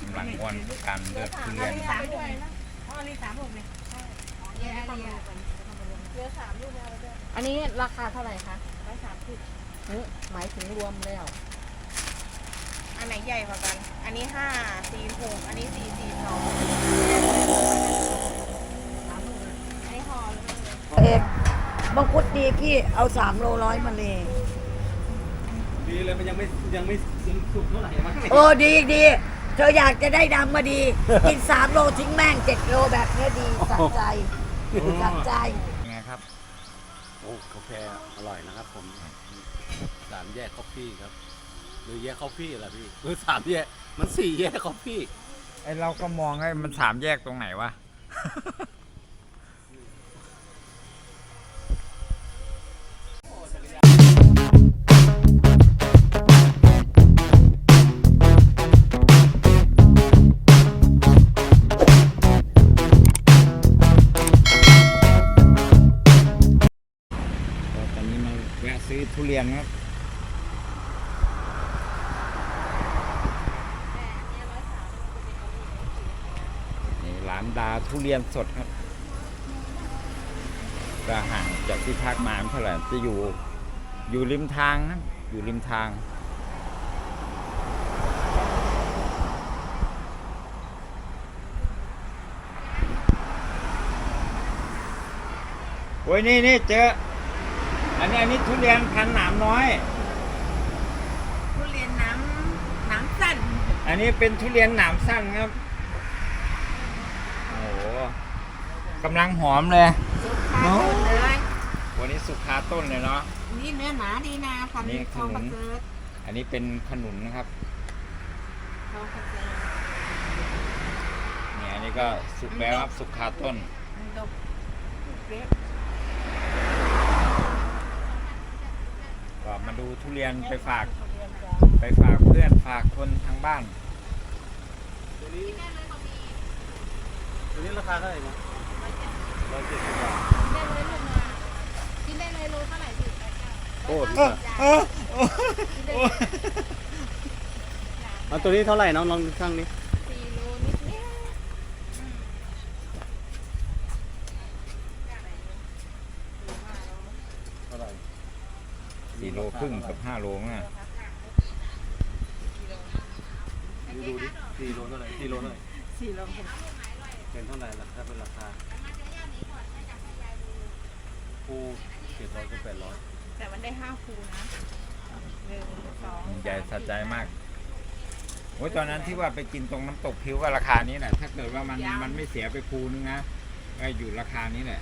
กำลังอ้วนการเลือกทุเรียนสามลูกนะอ๋อนี่สามลูกเนี่ยเรียนเรียนเรือสามลูกแล้วด้วยอันนี้ราคาเท่าไหร่คะร้อยสามสิบเอ้ยหมายถึงรวมแล้ว อันไหนใหญ่กว่ากัน อันนี้ห้าสี่หกอันนี้สี่สี่สองอันนี้ห่อเลยเอกมังคุดดีพี่เอาสามโลร้อยมาเลยดีเลยมันยังไม่ยังไม่สุกเท่าไหร่มั้งโอ้ดีดี เธออยากจะได้ดำมาดี กินสามโลทิ้งแม่งเจ็ดโลแบบเนี้ยดีสัใจสัใจ ยังไงครับ โอ้กาแฟอร่อยนะครับผมสามแยกคอฟฟี่ครับ หรือแยกคอฟฟี่เหรอพี่หรือสามแยกมันสี่แยกคอฟฟี่ ไอเราก็มองให้มันสามแยกตรงไหนวะ ทุเรียนสดครับก็ห่างจากที่พักมาไม่เท่าไหร่จะอยู่อยู่ริมทางนะอยู่ริมทางโอ้ยนี่นี่เจอ อันนี้อันนี้ทุเรียนพันธุ์หนามน้อย ทุเรียนน้ำน้ำสั้น อันนี้เป็นทุเรียนหนามสั้นครับ โอ้โห กำลังหอมเลย สุกคาต้นเลยวันนี้สุกคาต้นเลยเนาะ นี่เนื้อหนาดีนะพันนี่ทองขนุประนเสริฐอันนี้เป็นขนุนนะครับทองประเสริฐนี่อันนี้ก็สุกแล้วครับสุกคาต้นมันดกเล็กก็มาดูทุเรียนไปฝาก ไปฝากเพื่อนฝากคนทางบ้านตัวนี้ตัวนี้ราคาเท่าไหร่นะ ร้อยเจ็ดสิบบาทกินได้เลยโลเท่าไหร่สิโอ้พี่เอาตัวนี้เท่าไหร่น้องลองช่างนี้สี่โลนิดนิดเท่าไหร่สี่โลครึ่งกับห้าโลนะดูดูดิสี่โลเท่าไหร่สี่โลเท่าไหร่สี่โลเป็นเท่าไหร่ล่ะถ้าเป็นราคา คู่เจ็ดร้อยก็แปดร้อยแต่มันได้ห้าคูนะหนึ่งสองใหญ่สะใจมากโอ้ยตอนนั้นที่ว่าไปกินตรงน้ำตกพิ้วก็ราคานี้แหละ ถ้าเกิดว่ามันมันไม่เสียไปคูนึงนะก็อยู่ราคานี้แหละ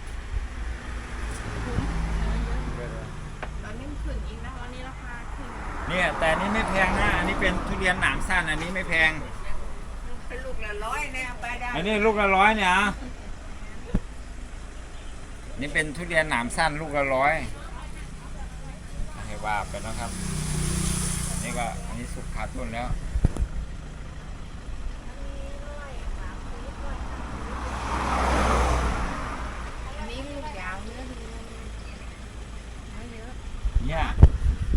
ตอนนี้มันขึ้นอีกนะตอนนี้ราคาขึ้นเนี่ยแต่อันนี้ไม่แพงนะอันนี้เป็นทุเรียนหนามสั้นอันนี้ไม่แพงเป็นลูกละร้อยเนี่ยเอาไปได้อันนี้ลูกละร้อยเนี่ยอะ นี่เป็นทุเรียนหนามสั้นลูกละร้อยให้ว่าไปนะครับ อันนี้ก็อันนี้สุกขาต้นแล้วเนี่ยเนี่ย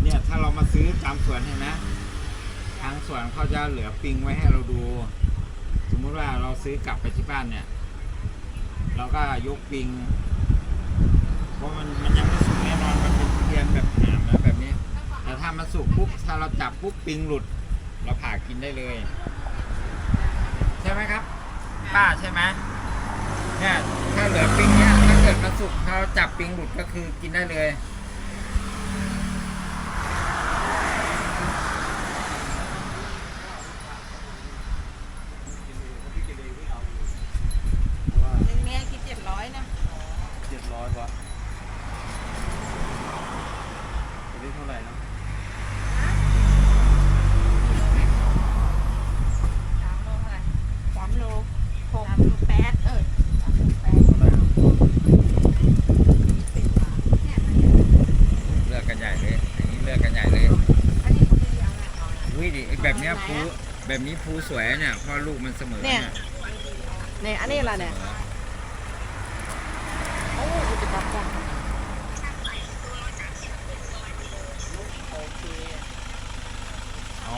เนี่ยถ้าเรามาซื้อตามสวนเห็นไหมทางสวนเขาจะเหลือปิงไว้ให้เราดู สมมุติว่าเราซื้อกลับไปที่บ้านเนี่ย เราก็ยกปิง เพราะมันมันยังไม่สุกแน่นอนมันเป็นทุเรียนแบบหนามนะแบบนี้ แต่ถ้ามันสุกปุ๊บถ้าเราจับปุ๊บปิงหลุด เราผ่ากินได้เลย ใช่ไหมครับ ป้าใช่ไหมเนี่ยถ้าเหลือปิงเนี่ยถ้าเกิดมันสุกเราจับปิงหลุดก็คือกินได้เลย หนึ่งเมียคิดเจ็ดร้อยนะ เจ็ดร้อยกว่าตัวนี้เท่าไหร่นะ สามโลเท่าไหร่สามโลหกสามโลแปดเออสามโลแปด เท่าไหร่นะ เลือกกันใหญ่เลยอันนี้เลือกกันใหญ่เลย อันนี้คือยังไงเอานะ อุ้ยดิไอ้แบบเนี้ยภู แบบนี้ภูสวยเนี่ยเพราะลูกมันเสมอเนี่ยเนี่ยอันนี้อะเนี่ยโอ้ยจะดับจัง เอา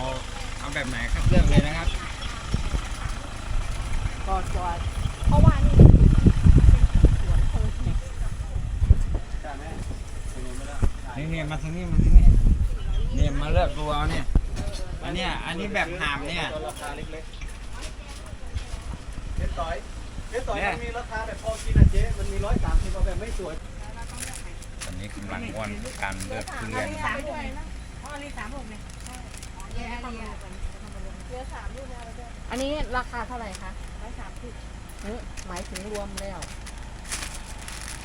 เอาแบบไหนครับเลือกเลยนะครับ อันนี้แบบหามเนี่ย ตัวราคาเล็กๆเจ๊ต่อยเจ๊ต่อย เนี่ย มันมีราคาแบบพอกินอะเจ๊มันมีร้อยสามสิบเอาแบบไม่สวย ตอ นนี้กำลังม่วนการเลือกทุเรียนสามลูกนะพ่อนี่สามลูกเนี่ยแยกให้เรียเหลือสามลูกแล้วด้วยอันนี้ราคาเท่าไหร่คะร้อยสามสิบเอ้ยหมายถึงรวมแล้ว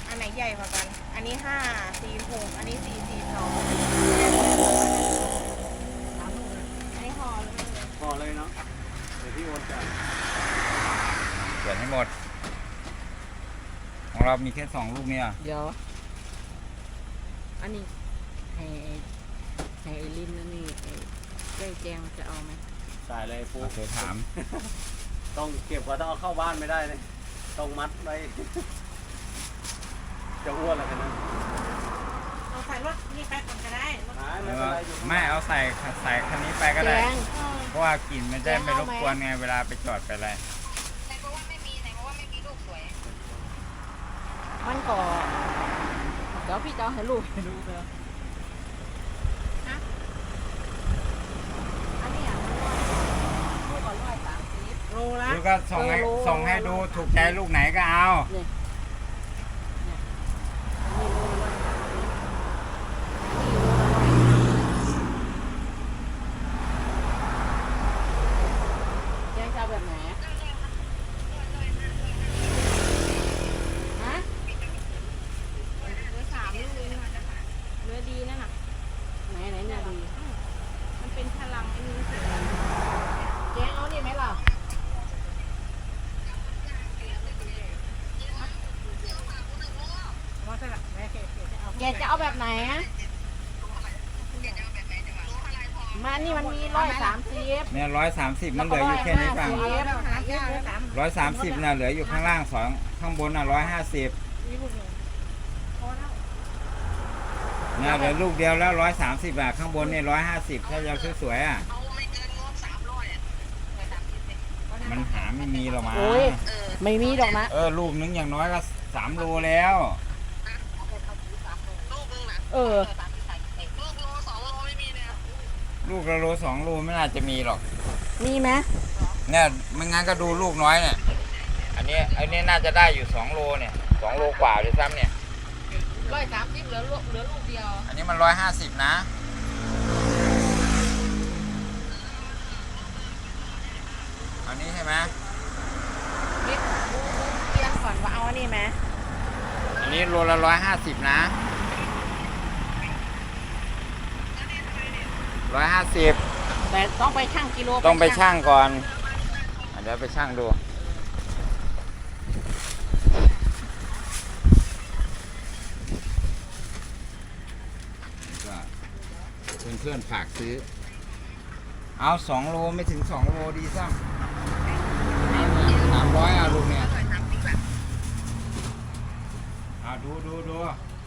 อันไหนใหญ่กว่ากัน อันนี้ห้าสี่หกอันนี้สี่สี่สองอันนี้ห่อเลยพอเลยเนาะเดี๋ยวพี่โอนจ่ายเปิดให้หมด ของเรามีแค่สองลูกเนี่ย เดี๋ยว อันนี้ให้ให้ไอ้ลินอันนี้ไอ้เจ้าแจงจะเอาไหมจ่ายเลยปุ๊เธอถาม ต้องเก็บกว่าต้องเอาเข้าบ้านไม่ได้เลยต้องมัดไว้ จะอ้วนอะไรกันนะเอาใส่รถนี่ไปก่อนก็ได้รถหายไม่เป็นไรอยู่ข้างไม่เอาใส่ใส่คันนี้ไปก็แจได้งเพราะว่ากลิ่นมันจะไม่รบกวนไงเวลาไปจอดไปอะไรมันก็ เดี๋ยวพี่จะเอาให้ลูกให้ดูเลยอันนี้อะลูกก็ร้อยสามสิบโลละลูกก็ส่งให้เออรู้ส่งให้ดูถูกใจลูกไหนก็เอา นี่เนี่ยอันนี้โลละร้อยสามสิบอันนี้โลละร้อยห้าสิบแจงจะเอาแบบไหนฮะ เหลือสามลูกเองนะเหลือดีนั่นน่ะ ไหนไหนเนี่ยดี มันเป็นพลังไอ้นี้เสีย แจ้งเอานี่ไหมล่ะ ว่าจะแม่เกศจะเอา แกจะเอาแบบไหนอะ มานี่มันมีร้อยสามสิบเนี่ยร้อยสามสิบมันเหลืออยู่แค่นี้ป่ะ150เอาแล้วหายากเลยสามร้อยสามสิบน่ะเหลืออยู่ข้างล่างสองข้างบนน่ะร้อยห้าสิบนี่ลูกหนึ่งพอแล้วเนี่ยเหลือลูกเดียวแล้วร้อยสามสิบอะข้างบนเนี่ยร้อยห้าสิบถ้าจะเอาสวยๆอะมันหาไม่มีหรอกมาโอ้ยไม่มีดอกนะเออลูกนึงอย่างน้อยก็สามโลแล้ว เออ ลูกละโลสองโลไม่น่าจะมีหรอก มีไหมเนี่ยไม่งั้นก็ดูลูกน้อยเนี่ย อันนี้อันนี้น่าจะได้อยู่สองโลเนี่ยสองโลกว่าด้วยซ้ำเนี่ย ร้อยสามสิบเหลือลูกเหลือลูกเดียวอันนี้มันร้อยห้าสิบนะ อันนี้ใช่ไหมนิดเตรียมก่อนว่าเอาอันนี้ไหมอันนี้โลละร้อยห้าสิบนะ ร้อยห้าสิบแต่ต้องไปชั่งกิโลต้องไปช่างก่อนอะเดี๋ยวไปช่างดูก็เพื่อนๆฝากซื้อ เอาสองโลไม่ถึงสองโลดีซ้ำสามร้อยอะลูกเนี่ยเอาดูดูดู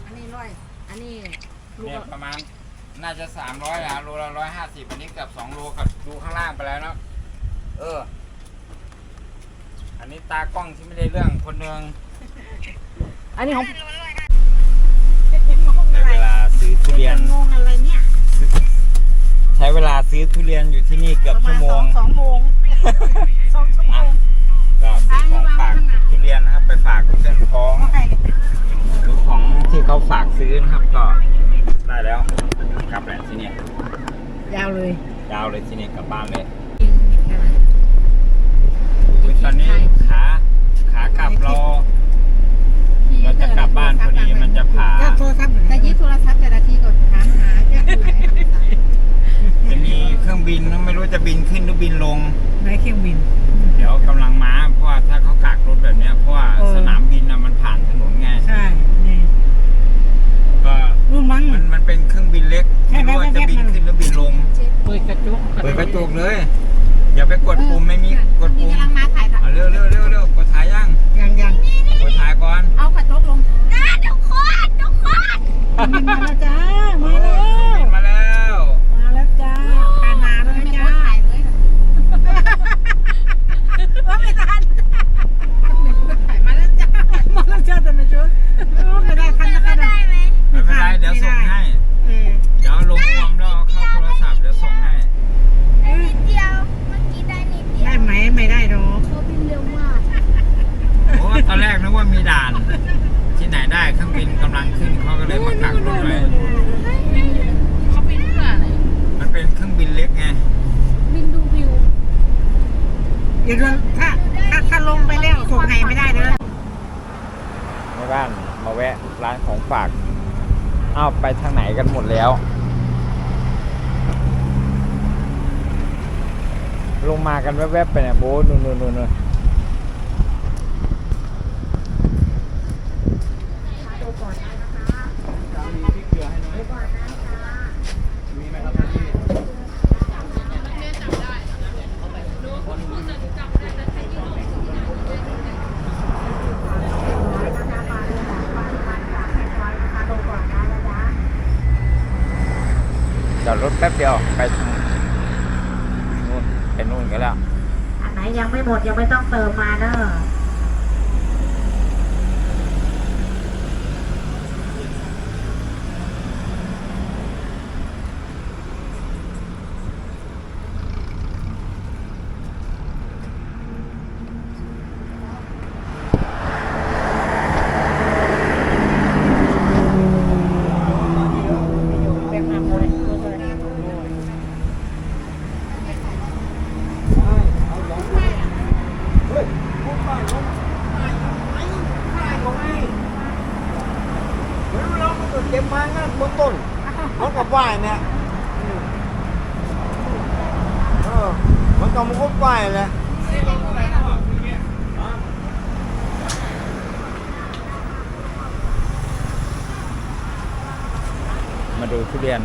อันนี้ร้อย อันนี้ลูกเนี่ยละประมาณ น่าจะสามร้อยอะโลละร้อยห้าสิบอันนี้เกือบสองโลกับดูข้างล่างไปแล้วเนอะเออ อันนี้ตากล้องที่ไม่ได้เรื่องคนหนึ่งอันนี้ของได้เวลาซื้อทุเรียนงงอะไรเนี่ย ใช้เวลาซื้อทุเรียนอยู่ที่นี่เกือบชั่วโมงสองโมงสองชั่วโมงก็ซื้อของฝากทุเรียนนะครับ ไปฝากเพื่อนพ้องใครเนี่ยหรือของที่เขาฝากซื้อนะครับก็ ได้แล้วกลับแหละที่เนี่ยยาวเลยยาวเลยที่นี่กลับบ้านเลยอุ๊ยตอนนี้ขาขากลับเราเราจะกลับบ้านพอดีมันจะผ่าโทรศัพท์แต่ยี่โทรศัพท์แต่ละทีก็ถามหาจะอยู่ไหนจะมีเครื่องบินไม่รู้จะบินขึ้นหรือบินลงไหนเครื่องบิน เดี๋ยวกำลังมาเพราะว่าถ้าเขากักรถแบบเนี้ยเพราะว่าเออสนามบินนะมันผ่านถนนไงใช่นี่ก็ รุ่นมั้ง มันมันเป็นเครื่องบินเล็กใช่ไม่รู้ว่าจะแว๊บๆบินขึ้นหรือบินลง เปิดกระจกเปิดกระจกเลย อย่าไปกดปุ่มไม่มีกดมีปุ่มกำลังมาถ่ายเอาเร็วเร็วเร็วเร็วกดถ่ายยังยังยังกดถ่ายก่อน เอากระจกลงนะทุกคนทุกคนมาแล้วจ้า มาแล้ เครื่องบิ วน มาแล้ว มาแล้วจ้าทานนาแล้วจ้าถ่ายเลยว่าไม่ทันถ่ายมาแล้วจ้ามาแล้วจ้าแต่ไม่ช่วยไม่ได้ทันนะคะได้ไหม ไม่เป็นไรเดี๋ยวส่งให้ เออ เดี๋ยวลงความแล้วเอาเข้าโทรศัพท์เดี๋ยวส่งให้ เออ เดี๋ยวถ้าถ้าถ้าลงไปแล้วส่งให้ไม่ได้เลย ในบ้านมาแวะร้านของฝากอ้าวไปทางไหนกันหมดแล้ว ลงมา กันแวบๆไปเนี่ยโบ้นู่นนู่นนู่นนู่นจอดรถแป๊บเดียวไปทางนู่นไปนู่นกันแล้ว อันไหน ยังไม่หมดยังไม่ต้องเติมมาเนอะ เราก็เก็บมางั้นบนต้นเขากับว่ายเนี่ยเออมันก็มันก็ว่ายเลยมาดูทุเรียน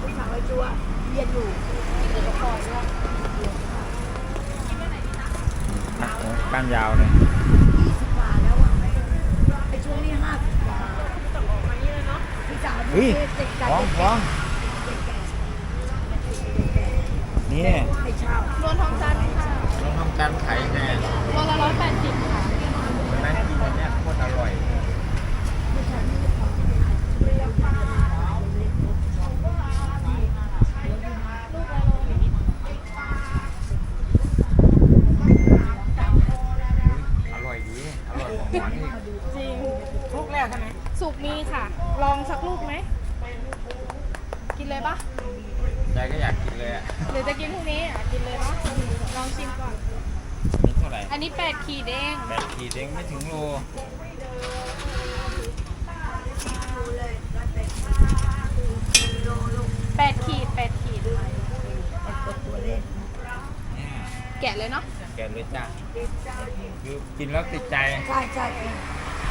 ผู้สาวไอ้จัวเรียนอยู่เดี๋ยวก็พอแล้ว อะก้าน ยาวเลยยี่สิบบาทแล้วอะไอ้ช่วงนี้ห้าสิบบาทพี่สาว เฮ้ย เด็กกัน ฟ้องฟ้องนี่ ให้เช่าร วมทองจันทร์ค่ะ เราทำการขายแน่ โลละร้อยแปดสิบค่ะ แม่กินอันเนี้ยโคตรอร่อย อร่อยดี อร่อยกว่าหวานอีก จริง ทุกแล้วใช่ไหม สุกมีค่ะ ลองสักลูกไหม กินเลยปะ ใจก็อยากกินเลยอะ หรือจะกินพรุ่งนี้อะ กินเลยเนาะ ลองชิมก่อน นี่เท่าไหร่ อันนี้แปดขีดเอง แปดขีดเองไม่ถึงโล แปดขีดแปดขีด เนี่ย แกะเลยเนาะ แกะเลยจ้าคือกินแล้วติดใจ ใช่ใช่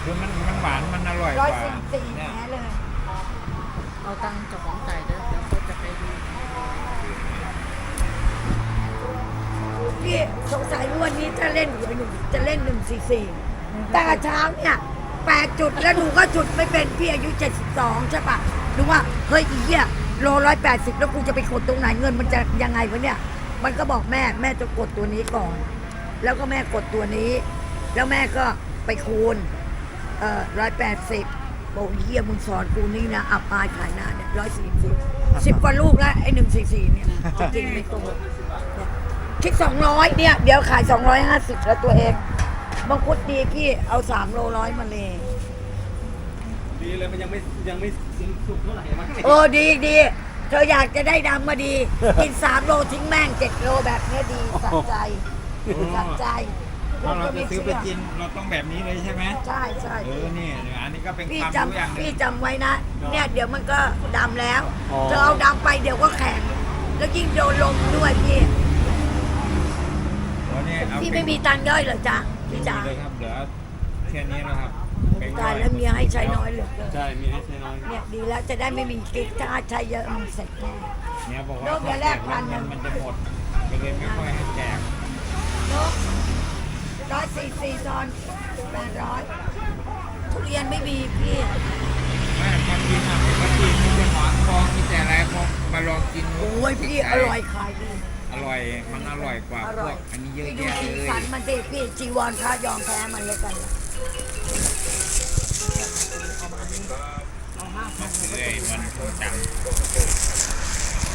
คือมันมันหวาน มันอร่อยก ร้อย ว่า สี่สี่ เนี่ย แท้เลย เอาตังค์เจ้าของใส่เด้อเดี๋ยวเขาจะไปดู พี่สงสัยว่าวันนี้จะ เล่นหรือหนูจะเล่นหนึ่งสี่สี่แต่เช้าเนี่ยแปดจุดแล้วหนูก็จุดไม่เป็นพี่อายุเจ็ดสิบสองใช่ปะหนูว่าเฮ้ยอีเหี้ยโลร้อยแปดสิบแล้วกูจะไปกดตรงไหนเงินมันจะยังไงวะเนี่ย มันก็บอกแม่แม่จะกดตัวนี้ก่อน แล้วก็แม่กดตัวนี้ แล้วแม่ก็ไปคูณเอ่อร้อยแปดสิบบอกเฮียมึงสอนกูนี่นะอับอายขายหน้าเนี่ยร้อยสี่สิบสิบกว่าลูกแล้วไอ้หนึ่งสี่สี่เนี่ยจริงไม่โกง คิดสองร้อยเนี่ย เดี๋ยวขายสองร้อยห้าสิบแล้วตัวเองมังคุดดีพี่เอาสามโลร้อยมาเลย ดีเลยมันยังไม่ยังไม่สุกเท่าไหร่มั้งเออดีดีเธออยากจะได้ดำมาดี กินสามโลทิ้งแม่งเจ็ดโลแบบเนี้ยดีสัใจสัใจถ้าเราจะซื้อไปนกินเราต้องแบบนี้เลยใช่ไหมใช่ใช่เออนี่อันนี้ก็เป็นพี่ความจรู้อย่างหำนึพี่งจำไว้นะ เนี่ยเดี๋ยวมันก็ดำแล้วอ๋อเธอเอาดำไปเดี๋ยวก็แข็ง แล้วยิ่งโดนลมด้วยพี่วันนี้ เอาพี่ไม่มีตังค์ย่อยเหรอจ๊ะพี่จ๋าเลยครับเหลือแค่นี้แล้วครับแบ่งตายแล้วเมียให้ใช้น้อยเหลือเกินใช่ มีให้ใช้น้อยเนี่ยดีแล้วจะได้ไม่มีกิ๊กถ้าใช้เยอะมันเสร็จแน่เนี่ยบอกโลว่ากเดียวแรกพันหนึ่มันงมันจะหมดก็เลยไม่ค่อยให้แจกร้อยสี่สี่ซอนแปดร้อยทุเรียนไม่มีพี่แม่มากินอะปกติมีแต่หมอนทองมีแต่อะไรพอมาลองกินโอ้ยพี่อร่อยขายดี อร่อย มันอร่อยกว่าอพร่วอยกอันนี้เยอะไปดูแยะสีเลยสันมันสิพี่จีวรพระยอมแพ้มันแล้วกันนะเลยมันคงจัง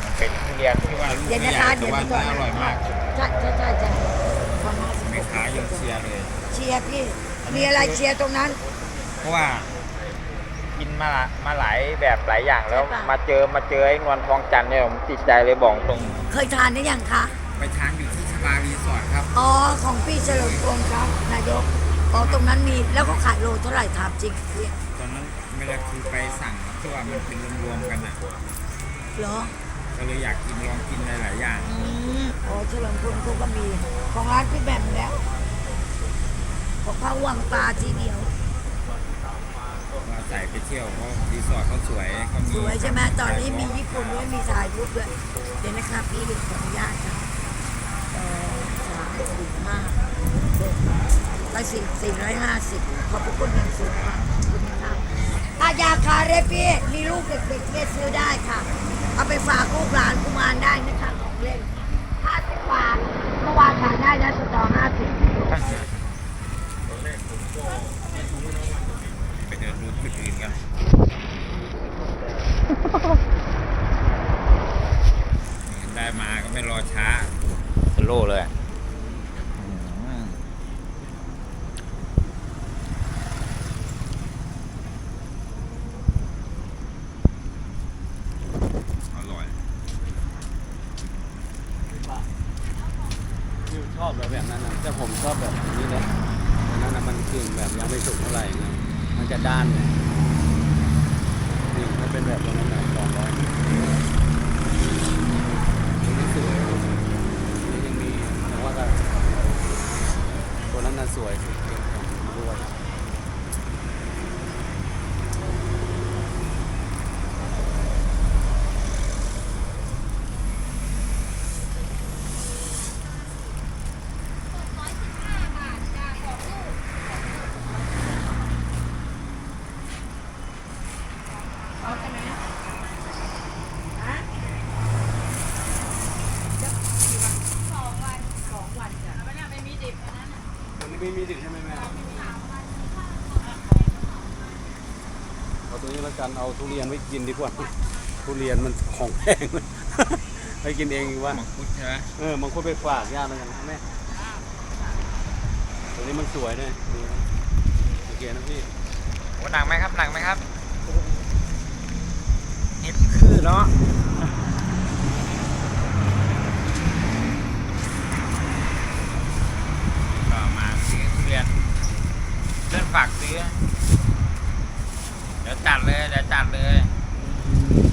มันเป็นทุเรียนที่ว่าลูกเดี๋ยวไม่นะใหญ่คะแต่เดี๋ยวว่านะเนื้ออร่อยมากใช่ใช่ใช่ใช่ประมาณสิบหไม่กขายยังเชียร์เลย เชียร์พี่ มีอะไรเชียร์ตรงนั้น เพราะว่า กินมามาหลายแบบหลายอย่างแล้วใช่ปะ มาเจอมาเจอไอ้นวลทองจันทร์เนี่ยผมติดใจเลยบอกตรงเคยทานได้ยังคะ ไปทานอยู่ที่สปลารีสอร์ทครับอ๋อ ของพี่เฉลิมพงศ์ครับนายกอ๋อตรงนั้นมี แล้วก็ขายโลเท่าไหร่ถามจริงพี่ตอนนั้นไม่ได้คือไปสั่งเพราะว่ามันเป็นรวมๆกันอะเหรอ ก็เลยอยากกินลองกินหลายๆอย่างอืมอ๋อเฉลิมพงศ์เขาก็มี ของร้านพี่แบมแล้วของพระวังปลาทีเดียว ว่าใส่ไปเที่ยวเพราะรีสอร์ทเขาสวยเขามีสวยใช่ไหมตอนนี้มีญี่ปุ่นด้วยมีถ่ายรูปด้วยเดี๋ยวนะครับพี่ขออนุญาตครับสอสามสี่ห้าหกร้อยสี่สี่ร้อยห้าสิบขอบพระคุณอย่างสูงค่ะอบคุณครับถ้ายาคาเรพี่มีลูกเด็กๆเนี่ยซื้อได้ค่ะ เอาไปฝากลูกหลานกุมารได้นะคะของเล่นห้าสิบบาทเมื่อวานขายได้นะสตอห้าสิบ เดินดูจุดอื่นกันได้มาก็ไม่รอช้าโลเลยอร่อย พี่ชอบแบบแบบนั้นนะแต่ผมชอบแบบนี้นะอันนั้นนะมันกึ่งแบบยังไม่สุกเท่าไหร่นะมันจะด้านไงนี่ถ้าเป็นแบบตรงนั้นนะสองร้อยนี่สวยนี่ยังมีแต่ว่าก็ตัวนั้นน่ะ สวยสุดของด้วย ตัวนี้ไม่มีดิบใช่ไหมแม่เอาตัวนี้แล้วกัน เอาทุเรียนไว้กินดีกว่า ทุเรียนมันของแพง ไปกินเองดีกว่ามังคุดใช่ไหมเออมันควรไปฝากญาติแล้วกันนะแม่ตัวนี้มันสวยด้วยดูนะโอเคนะพี่โอ้หนักไหมครับหนักไหมครับเห็ดคือเนาะ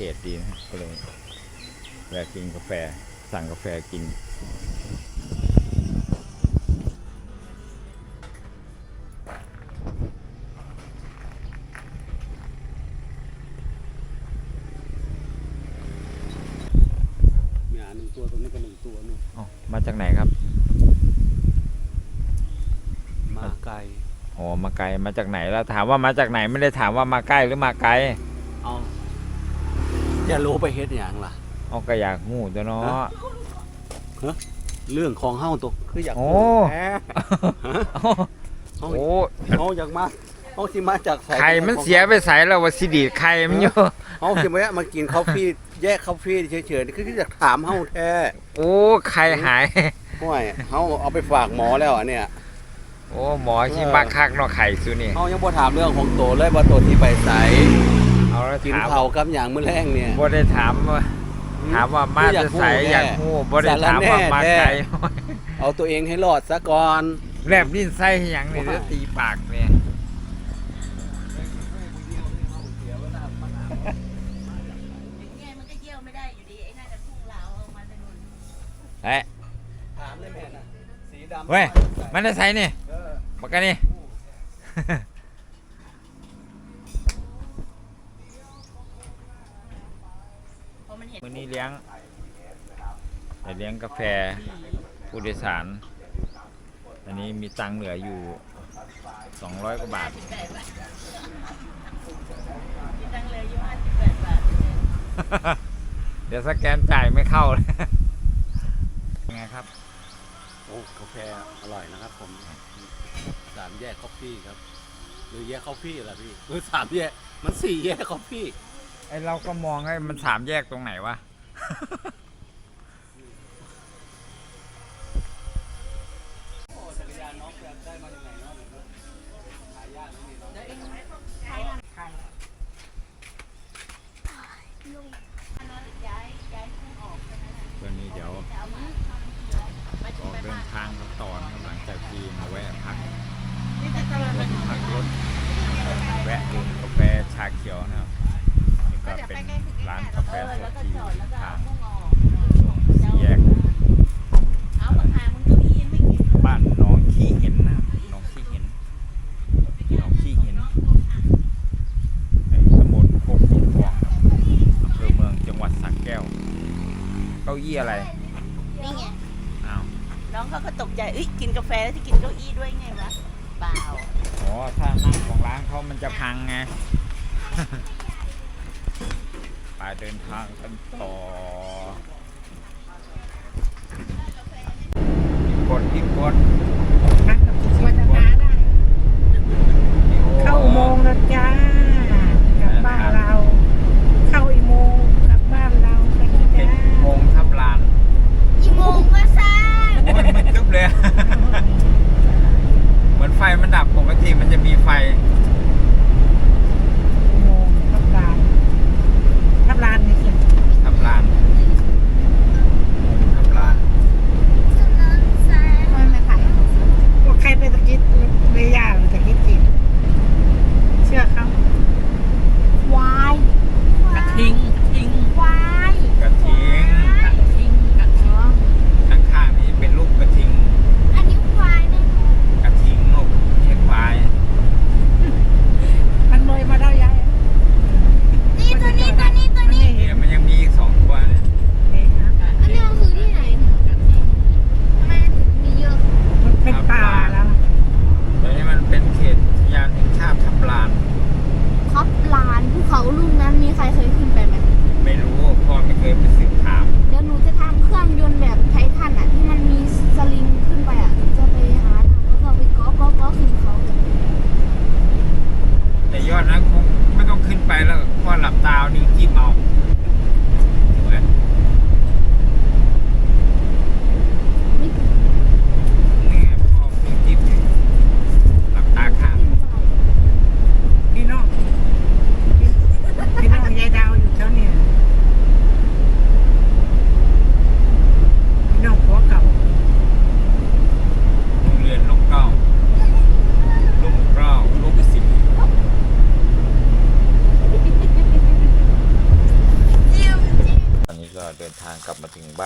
เทจดีนะก็เลยแวะกินกาแฟสั่งกาแฟกิน มีหาหนึ่งตัวตรงนี้ก็หนึ่งตัวนู่นอ๋อมาจากไหนครับมาไกล อ๋อมาไกลมาจากไหนแล้วถามว่ามาจากไหนไม่ได้ถามว่ามาใกล้หรือมาไกลเอา จะรู้ไปเฮ็ดอย่างล่ะ เอาก็อยากหูตัวเนาะ เรื่องของเฮาตัวคืออยากโอ้แหมโอ้เฮาเฮาอยากมาเฮาสิมาจากสาไข่มันเสียไปใส่แล้วว่าสิดีดไข่มันอยู่เฮาสิมาแวะมากินคอฟฟี่แยกคอฟฟี่เฉยๆนี่คืออยากถามเฮาแท้โอ้ไข่หาย ห่วยเฮาเอาไปฝากหมอแล้วอะเนี่ยโอ้หมอชิบักคักเนาะไข่ซุนี่เฮายังบ่ถามเรื่องของโตเลยว่าโตที่ไปไส เอาแล้วกินถามข้าวกับหยังมื้อแรงเนี่ย บ่ได้ถามว่าถามว่ามาจะใส่อยากหูบ่ได้ถามว่ามาไกลเอาตัวเองให้รอดซะก่อนแลบลิ้นไส้ให้หยังนี่แล้วตีปากเนี่ยเอ้ยถามเลยแม่น่ะสีดำเว้ยมันได้ใส่นี่ปากกันนี่ วันนี้เลี้ยงเลี้ยงกาแฟผู้โดยสาร อันนี้มีตังเหลืออยู่200กว่าบาท เดี๋ยวสแกนจ่ายไม่เข้าเลยไงครับ โอ้กาแฟอร่อยนะครับผม สามแยกคอฟฟี่ครับ หรือแยกคอฟฟี่ล่ะพี่หรือสามแยก มันสี่แยกคอฟฟี่ ไอเราก็มองให้มันสามแยกตรงไหนวะจักรยานน้องได้มาจากไหนเนาะหายากนี่เนาะวันนี้เดี๋ยวออกเดินทางกันต่อนะครับหลังจากที่มาแวะพักรถพักรถ แวะดื่มกาแฟชาเขียวนะครับนี่ ก็เป็นร้านกาแฟสดที่อยู่ทางสี่แยกบ้านหน้องขี้เห็นนะครับหน้องขี้เห็นหน้องขี้เห็นในตำบลโคกหินทองครับอำเภอเมืองจังหวัดสระแก้ว เก้าอี้อะไรนี่ไงอ้าวน้องเขาก็ตกใจเอ้ยกินกาแฟแล้วจะกินเก้าอี้ด้วยไงวะเปล่าอ๋อถ้านั่งของร้านเขามันจะพังไงไป เดินทางกันต่อ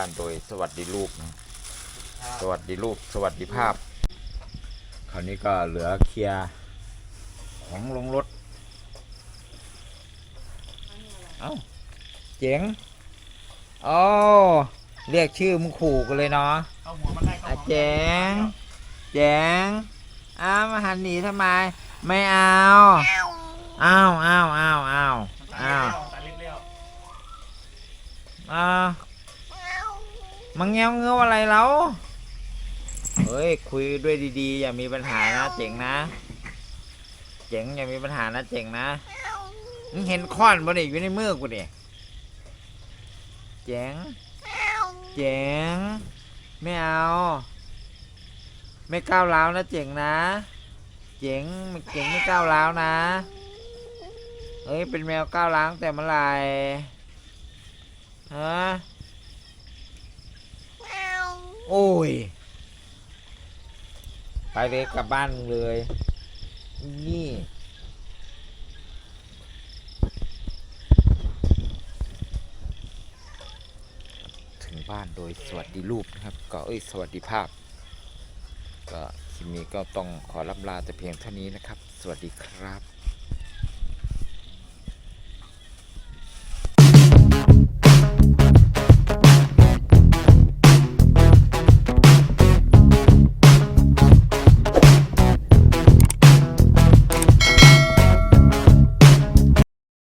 สวัสดีรูปนะสวัสดีรูปสวัสดีภาพ คราวนี้ก็เหลือเคลียร์ของลงรถ เอ้า เจ๋งโอ้เรียกชื่อมึงขู่กันเลยเนาะอะเจ๋งเจ๋งอ้าวมาหันหนีทำไม ไม่เอาอ้าวอ้าวอ้าวอ้าวอ้าวอ้าว มังเงี้ยวเงี้ยวอะไรแล้วเฮ้ยคุยด้วยดีๆ อย่ามีปัญหานะเจ๋งนะ เจ๋งอย่ามีปัญหานะเจ๋งนะมึงเห็นค้อนบ่เนี่ยอยู่ในมือกูเนี่ยเจ๋งเจ๋งไม่เอา ไม่ก้าวร้าวนะเจ๋งนะ เจ๋งเจ๋งไม่ก้าวร้าวนะเฮ้ยเป็นแมวก้าวร้าวตั้งแต่เมื่อไหร่ฮะ โอ้ย ไปเลยกลับบ้านมึงเลย นี่ ถึงบ้านโดยสวัสดีรูปนะครับ ก็เอ้ยสวัสดีภาพ ก็คลิปนี้ก็ต้องขอรับลาแต่เพียงเท่านี้นะครับ สวัสดีครับ